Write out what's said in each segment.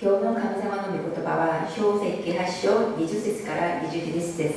今日の神様の御言葉は、小石記8章20節から22節です。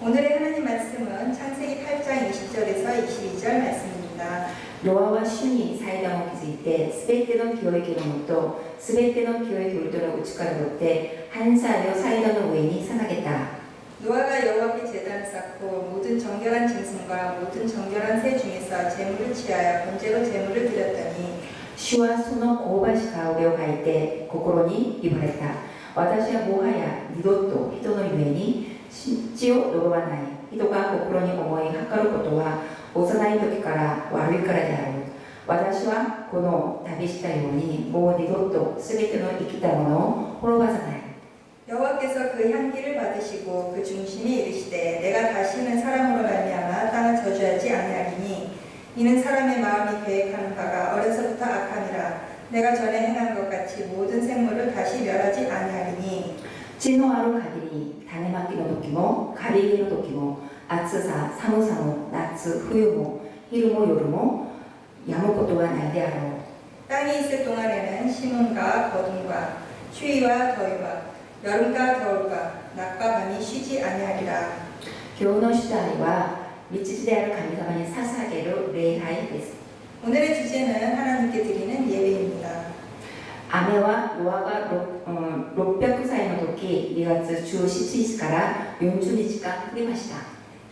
오늘의 하나님 말씀은 창세기 8장 20절에서 22절 말씀입니다. ノアは主に祭壇を築いて、すべての清い木のもと、すべての清い돌들を内から取って、한 사여祭壇の上に捧げた。 노아가 여호와께 제단을 쌓고 모든 정결한 짐승과 모든 정결한 새 중에서 제물을 취하여 번제로 제물을 드렸더니 主はその香ばしか上を書いて心に言われた。私はもはや二度と人のゆえに血を呪わない。人が心に思い測ることは幼い時から悪いからである。私はこの旅したようにもう二度と全ての生きたものを滅ぼさない。 여호와께서 그 향기를 받으시고 그 중심이 이르시되 내가 다시는 사람으로 말미암아 땅을 저주하지 아니하리니 이는 사람의 마음이 계획하는 바가 어려서부터 악함이라 내가 전에 행한 것 같이 모든 생물을 다시 멸하지 아니하리니 진노하러 가리니 단에 맡기로 도끼모 가리기로 도끼모 아츠사 사무사모 나츠 후유모 히르모 요르모 야모코 또한 알데하로. 땅이 있을 동안에는 심음과 거둠과 추위와 더위와 여름과 겨울과 낮과 밤이 쉬지 아니하리라 교훈어 시다이와 미치지 대하는 감리가만의 사사계로 레하이겠습니다. 오늘의 주제는 하나님께 드리는 예배입니다. 아메와 노아가 600살이나 도끼 이같이 주 17시가라 용준이지가 흐림하시다.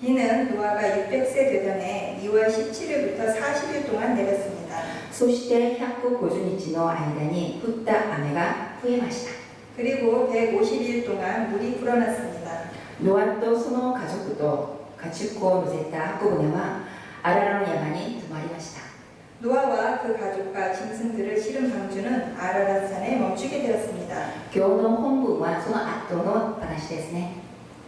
비는 노아가 600세 되던에 2월 17일부터 40일 동안 내렸습니다. 소시대 향구 고준이지노 아이다니 후따 아메가 후에마시다. 그리고 150일 동안 물이 불어났습니다. 노아 또 소노 가족도 가출코 노세타 학고부네와 아라라노 야만이 두 마리 마시다. 노아와 그 가족과 짐승들을 실은 방주는 아라라산에 멈추게 되었습니다. 교노 홍부와 소아토노 바나시데스네.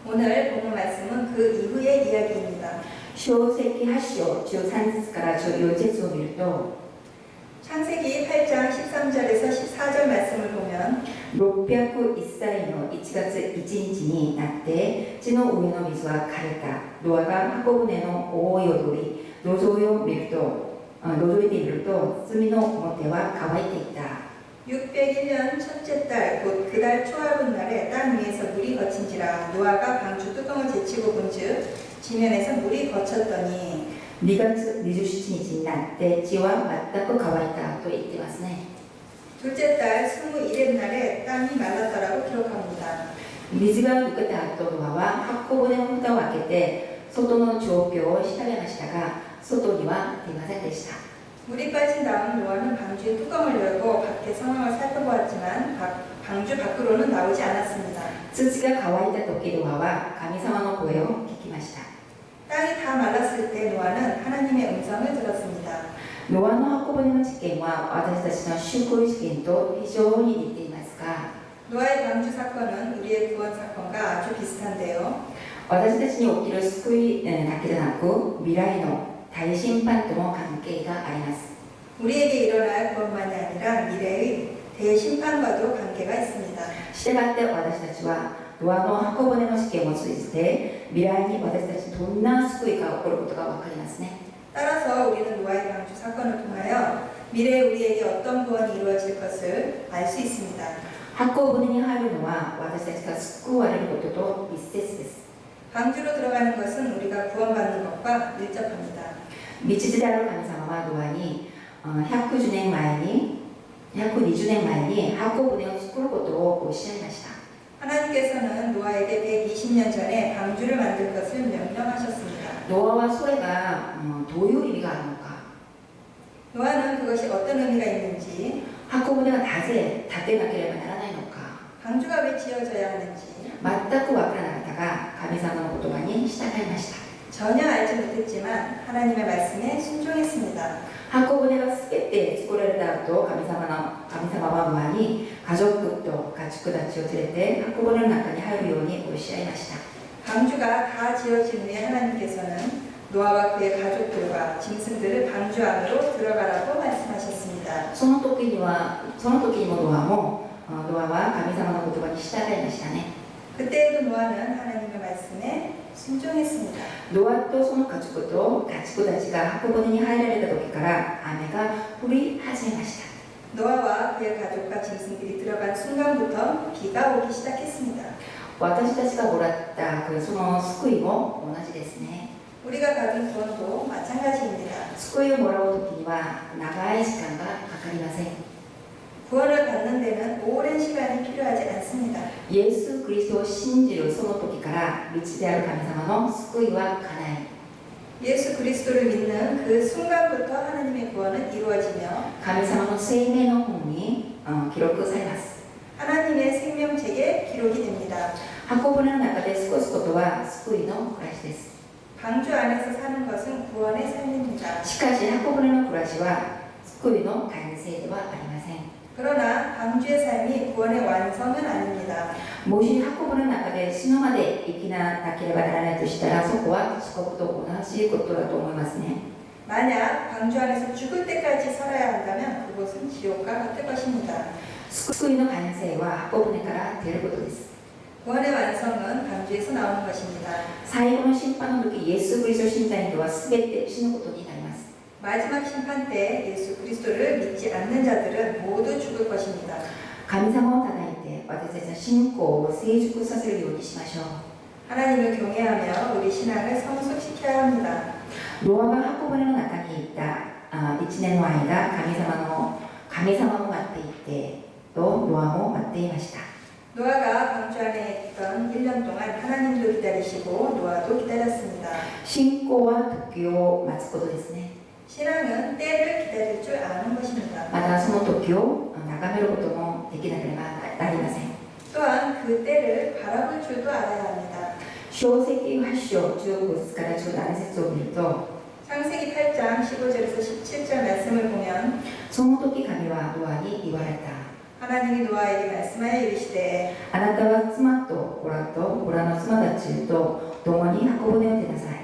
오늘 보는 말씀은 그 이후의 이야기입니다. 쇼세키 하시오 주 산스카라 주 요제소밀도 창세기 8장 13절에서 14절 말씀을 보면 601歳の1月1日になって地の上の水は枯れたノアが箱舟の覆いを取り土壌を見るとあ覗いてみると罪の表は乾いていた 601년 첫째 달 곧 그 달 초하룻 날에 땅 위에서 물이 거친지라 노아가 방주 뚜껑을 제치고 본즉 지면에서 물이 거쳤더니 2月27日になって地は全く乾いたと言ってますね 둘째 딸 21일 날에 땀이 말랐더라고 기록합니다. 미즈가 묶었다 도노와 학고분에 혼자 왔기 때 소도노 주옥교를 시달려가시다가 소도니와 대마사 되시다. 물이 빠진 다음 노아는 방주의 뚜껑을 열고 밖의 상황을 살펴보았지만 방주 밖으로는 나오지 않았습니다. 스치가 가와이다 도끼 노아와 감히 상황을 보여 기기마시다. 땅이 다 말랐을 때 노아는 하나님의 음성을 들었습니다. ノアの箱舟の事件は私たちの祝福事件と非常に似ていますが 노아의 방주 사건은 우리의 구원 사건과 아주 비슷한데요. 私たちに起きる救いえーだけでなく未来の大審判とも関係があります 우리에게 일어날 구원만이 아니라 미래의 대심판과도 관계가 있습니다. したがって私たちは ノアの箱舟の事件を通じて未来に私たちにどんな救いが起こることが分かりますね 따라서 우리는 노아의 방주 사건을 통하여 미래에 우리에게 어떤 구원이 이루어질 것을 알 수 있습니다. 箱舟に入るのは私たちが救われることと一節です 방주로 들어가는 것은 우리가 구원받는 것과 밀접합니다. 道地である神様はノアにあ110年前に120年前に箱舟を作ることをおっしゃいました 하나님께서는 노아에게 120년 전에 방주를 만들 것을 명령하셨습니다. 노아와 소해가 어, 도요일이가 아닐까? 노아는 그것이 어떤 의미가 있는지 한꺼번에 낮에 닫게 닫기를 만한 하나이니까 방주가 왜 지어져야 하는지 맞다고 와파나가다가 감이상한 고도 많이 시작할 맛이다. 전혀 알지 못했지만 하나님의 말씀에 순종했습니다. 한꺼번에 스게 때 스고레르다도 감이상한 감이상한 많이 가족 と家畜たちを連れて箱舟の中に入るようにおっしゃいました 방주가 다 지어진 후에 하나님께서는 노아와 그의 가족들과 짐승들을 방주 안으로 들어가라고 말씀하셨습니다. その時にはその時にもノアもあノアは神様の言葉に従いましたね 그때에도 노아는 하나님의 말씀에 순종했습니다. ノアとその家畜と家畜たちが箱舟に入られた時から雨が降り始めました 노아와 그의 가족과 짐승들이 들어간 순간부터 비가 오기 시작했습니다. 私たちがもらったその救いも同じですね 우리가 받은 구원도 마찬가지입니다. 救いをもらう時には長い時間がかかりません 구원을 받는 데는 오랜 시간이 필요하지 않습니다. イエス・クリストを信じるその時から道である神様の救いは叶い 예수 그리스도를 믿는 그 순간부터 하나님의 구원은 이루어지며 神様の生命の本に、うん記録されます 하나님의 생명책에 기록이 됩니다. 箱舟の中で過ごすことは救いの暮らしです 방주 안에서 사는 것은 구원의 삶입니다. しかし箱舟の暮らしは救いの完成ではありません 그러나 방주의 삶이 구원의 완성은 아닙니다. もし箱舟の中で死ぬまで生きなければならないとしたらそこは四国と同じことだと思いますね 만약 방주 안에서 죽을 때까지 살아야 한다면 그곳은 지옥과 같을 것입니다. 救いの完成は箱舟から出ることです 구원의 완성은 방주에서 나오는 것입니다. 最後の審判の時イエス・クリスト信者人は全て死ぬことになります 마지막 심판 때 예수 그리스도를 믿지 않는 자들은 모두 죽을 것입니다. 神様を叩いて私たちの信仰を成熟させるようにしましょう 하나님을 경외하며 우리 신앙을 성숙시켜야 합니다. ノアが箱舟の中にいたあ1年の間神様の神様も待っていてとノアも待っていました 노아가 방주 안에 있던 1년 동안 하나님도 기다리시고 노아도 기다렸습니다. 信仰は時を待つことですね 신앙은 때를 기다릴 줄 아는 것입니다. またその時を眺めることもできなければなりません 또한 그 때를 바라볼 줄도 알아야 합니다. 小石8章15節から17節を見ると 창세기 8장 15절에서 17절 말씀을 보면 その時神はノアに言われた 하나님이 노아에게 말씀하여 이르시되 あなたは妻と子らと子らの妻たちと共に箱舟を出なさい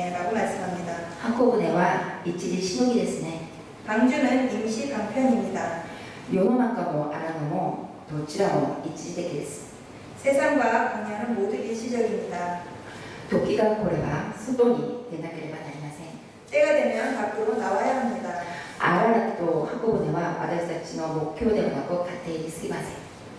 있다고 말씀합니다. 한꺼번에와 이치지 신호기 됐으네. 방주는 임시 방편입니다. 요노만 까고 아나노모 도치라고 이치지 됐겠어. 세상과 방향은 모두 일시적입니다. 도끼가 고래와 수동이 되나게만 아니마세. 때가 되면 밖으로 나와야 합니다. 아라나또 한꺼번에와 아다사치노 목표대원하고 같이 쓰기마세.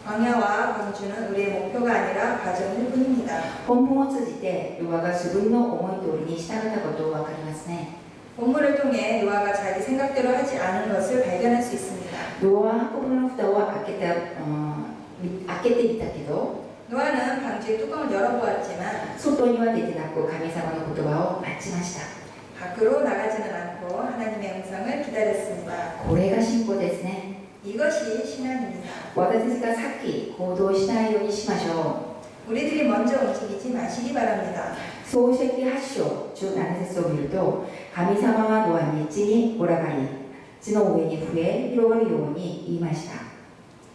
광야와 방주는 우리의 목표가 아니라 과정일 뿐입니다. 本文を通じてヨアが自分の思い通りに従ったことを分かりますね 본문을 통해 노아가 자기 생각대로 하지 않은 것을 발견할 수 있습니다. ノアは箱舟の蓋を開けた、うんみ開けてみたけど 노아는 방주의 뚜껑을 열어보았지만 外には出てなく神様の言葉を待ちました 밖으로 나가지는 않고 하나님의 음성을 기다렸습니다. これが信仰ですね 이것이 신앙입니다. 私たちがさっき行動しないようにしましょ 우리들이 먼저 움직이지 마시기 바랍니다. う創世記8章17節を見ると神様はノアに地におらがり地の上に増え広がるように言いました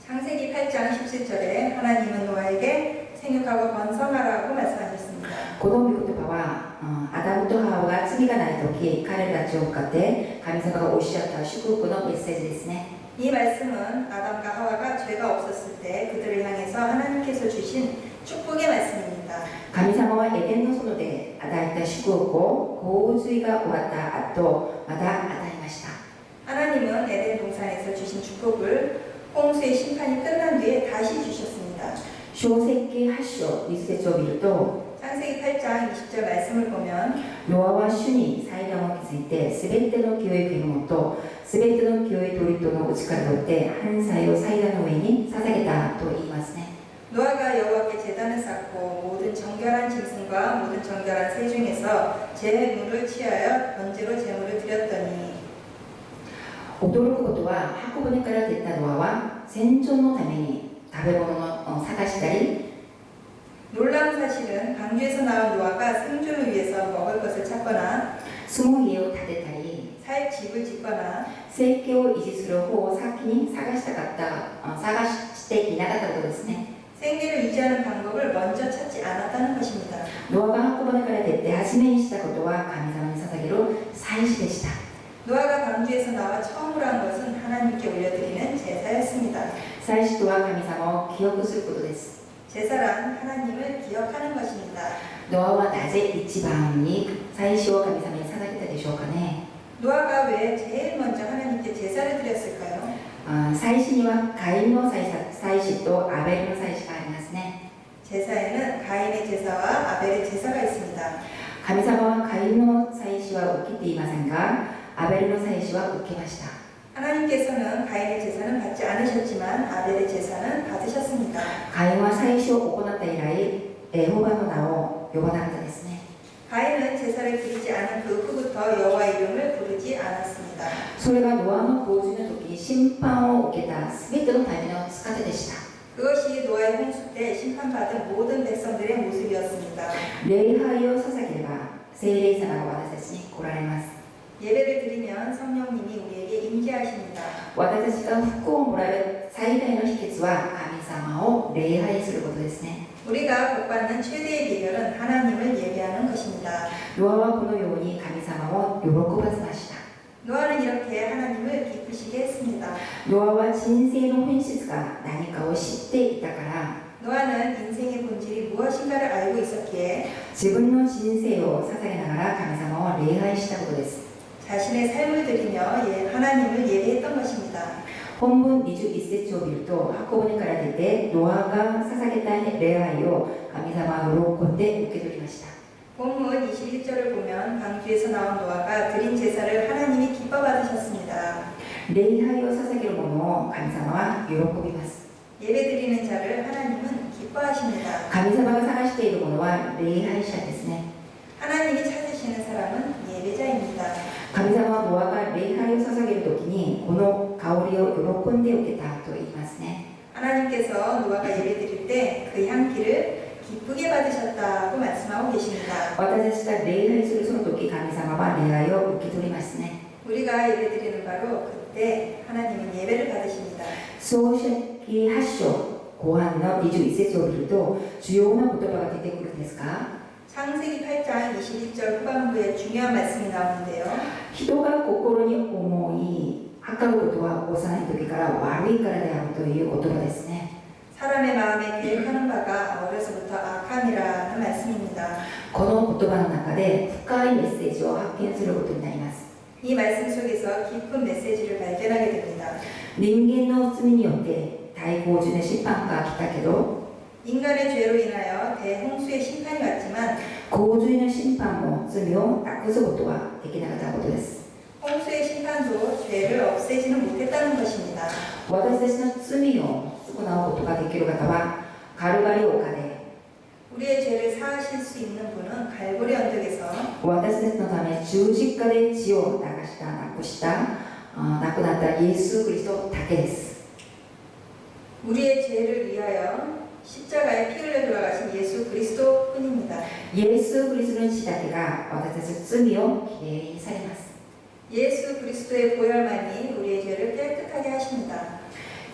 창세기 8장 17절에 하나님은 노아에게 생육하고 번성하라고 말씀하셨습니다. この御言葉は、 うんアダムとハワが罪がない時彼らたちを向かって神様がおっしゃった祝福のメッセージですね 이 말씀은 아담과 하와가 죄가 없었을 때 그들을 향해서 하나님께서 주신 축복의 말씀입니다. 神様はエデンの園で与えた祝福を洪水が終わった後また与えました 하나님은 에덴 동산에서 주신 축복을 홍수의 심판이 끝난 뒤에 다시 주셨습니다. 小石記8章20節を見ると 창세기 8장 20절 말씀을 보면 ノアは主に祭壇を築いてすべての清い獣とすべての清い鳥とのうちから取って半祭を祭壇の上に捧げたと言いますね 노아가 여호와께 제단을 쌓고 모든 정결한 짐승과 모든 정결한 새 중에서 제물을 취하여 번제로 제물을 드렸더니 驚くことは箱舟から出たノアは戦場のために食べ物を探したり 놀라운 사실은 방주에서 나온 노아가 생존을 위해서 먹을 것을 찾거나 住む家を建てたり 살 집을 짓거나 生計を維持する方を先に探したかったあ探していなかったことですね 생계를 유지하는 방법을 먼저 찾지 않았다는 것입니다. ノアが箱舟から出て初めにしたことは神様に捧げる祭祀でした 노아가 방주에서 나와 처음으로 한 것은 하나님께 올려드리는 제사였습니다. 祭祀とは神様を記憶することです 제사란 하나님을 기억하는 것입니다. 너와 낮에 잊지 마음이 사이시오 감사함이 사나이다 되시오가네. 노아가 왜 제일 먼저 하나님께 제사를 드렸을까요? 아, 사이시니와 가인노 사이사 사이시도 아벨노 사이시가 아니었네. 제사에는 가인의 제사와 아벨의 제사가 있습니다. 감사와 가인노 사이시와 우키띠 마상과 아벨노 사이시와 우키마시다. 하나님께서는 가인의 제사는 받지 않으셨지만 아벨의 제사는 받으셨습니다. 가인과 사이시오 오고나다이라이 에호바로 나오 요거나 하자 했으네. 가인은 제사를 드리지 않은 그 후부터 여호와 이름을 부르지 않았습니다. 소리가 노아만 보여주는 도끼 심판오 오게다 스미트로 다니노 스카테데시다. 그것이 노아의 홍수 때 심판받은 모든 백성들의 모습이었습니다. 레이하이오 사사게바 세일레이사라고 와다세시 고라레마스. 예배를 드리면 성령님이 우리에게 임재하십니다. 私たちが福をもらえる最大の秘訣は神様を礼拝することですね 우리가 복받는 최대의 비결은 하나님을 예배하는 것입니다. ノアはこのように神様を喜ばせました 노아는 이렇게 하나님을 기쁘시게 했습니다. ノアは人生の本質が何かを知っていたから 노아는 인생의 본질이 무엇인가를 알고 있었기에 自分の人生を捧げながら神様を礼拝したことです 자신의 삶을 드리며 예, 하나님을 예배했던 것입니다. 본분 미주 이세초 밀도 학고보니 가라데데 노아가 사사겠다 레아요 감미사마으로 곤데 웃게 돌리마시다. 본문 21절을 보면 방귀에서 나온 노아가 드린 제사를 하나님이 기뻐 받으셨습니다. 레이하여 사사기로 모노 감사와 요로코비마스 예배드리는 자를 하나님은 기뻐하십니다. 감사마가 사가시테 이르 모노와 레이하이샤 데스네 하나님이 찾으시는 사람은 예배자입니다. 神様はノアが礼拝を捧げる時にこの香りを喜んで受けたと言いますね 하나님께서 노아가 예배 드릴 때 그 향기를 기쁘게 받으셨다고 말씀하고 계십니다. 私たちが礼拝するその時神様は礼拝を受け取りますね 우리가 예배 드리는 바로 그때 하나님은 예배를 받으십니다. 創世記8章後半の21節を見ると重要な言葉が出てくるんですが 창세기 8장 21절 후반부에 중요한 말씀이 나오는데요. 人が心に思い測ることは幼い時から悪いからであるという言葉ですね 사람의 마음에 계획하는 바가 어려서부터 악함이라는 말씀입니다. この言葉の中で深いメッセージを発見することになります 이 말씀 속에서 깊은 메시지를 발견하게 됩니다. 人間の罪によって大洪水の審判が来たけど 인간의 죄로 인하여 대홍수의 심판이 왔지만 洪水の審判も罪をなくすことはできなかったことです 홍수의 심판도 죄를 없애지는 못했다는 것입니다. 私たちの罪を償うことができる方はカルバリオカで 우리의 죄를 사하실 수 있는 분은 갈보리 언덕에서 私たちのため十字架で血を流したなくしたあ亡くなったイエス・クリストだけです 우리의 죄를 위하여 십자가에 피 흘려 돌아가신 예수 그리스도 뿐입니다. イエス・クリストの血だけが私たちの罪をきれいにされます 예수 그리스도의 보혈만이 우리의 죄를 깨끗하게 하십니다.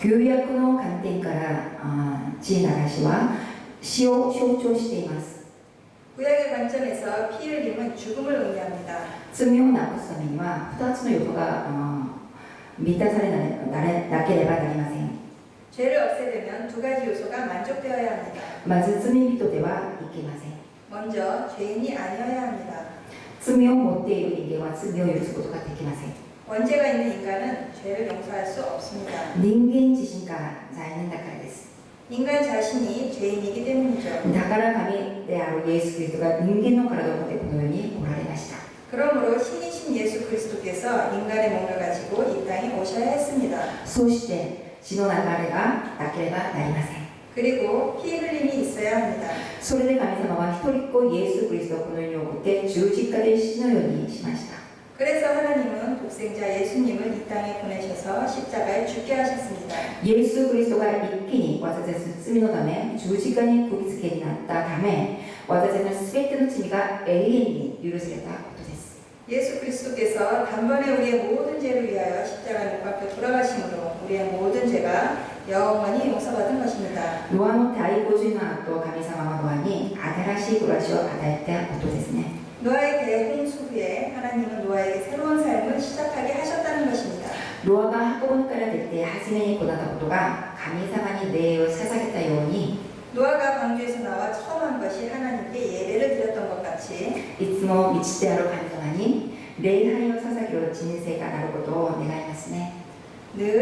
旧約の観点からあ血流しは死を象徴しています 구약의 관점에서 피 흘림은 죽음을 의미합니다. 罪をなくすためには2つの要素があ満たされななれなければなりません 죄를 없애려면 두 가지 요소가 만족되어야 합니다. まず罪人ではいけません 먼저 죄인이 아니어야 합니다. 罪を持っている人間は罪を許すことができません 원죄가 있는 인간은 죄를 용서할 수 없습니다. 人間自身が罪人だからです 인간 자신이 죄인이기 때문이죠. だから神であるイエス・キリストが人間の体を持ってこの世に来られました 그러므로 신이신 예수 그리스도께서 인간의 몸을 가지고 이 땅에 오셔야 했습니다. そして 진노난마레가 낙결가 나리마세 그리고 피 흘림이 있어야 합니다. 소리를 감히사마와 히토리코 예수 그리스도 고노니 오고때 주직가된 신호연이 심하시다. 그래서 하나님은 독생자 예수님을 이 땅에 보내셔서 십자가에 죽게 하셨습니다. 예수 그리스도가 있기니 와자제스 스미노담에 주직간이 고기스겐이 났다 담에 와자제는 스베트노 치미가 에이엔이 유르스레다 고토데스 예수 그리스도께서 단번에 우리의 모든 죄를 위하여 십자가에 못 박혀 돌아가심으로 우리의 모든 죄가 영원히 용서받은 것입니다. ノアの大洪水の後神様はノアに新しい暮らしを与えたことですね 노아의 대홍수 후에 하나님은 노아에게 새로운 삶을 시작하게 하셨다는 것입니다. ノアが箱舟から出て初めに行ったことが神様に礼を捧げたように 노아가 방주에서 나와 처음 한 것이 하나님께 예배를 드렸던 것 같이 いつも道である神様に礼拝を捧げる人生がなることを願いますね 늘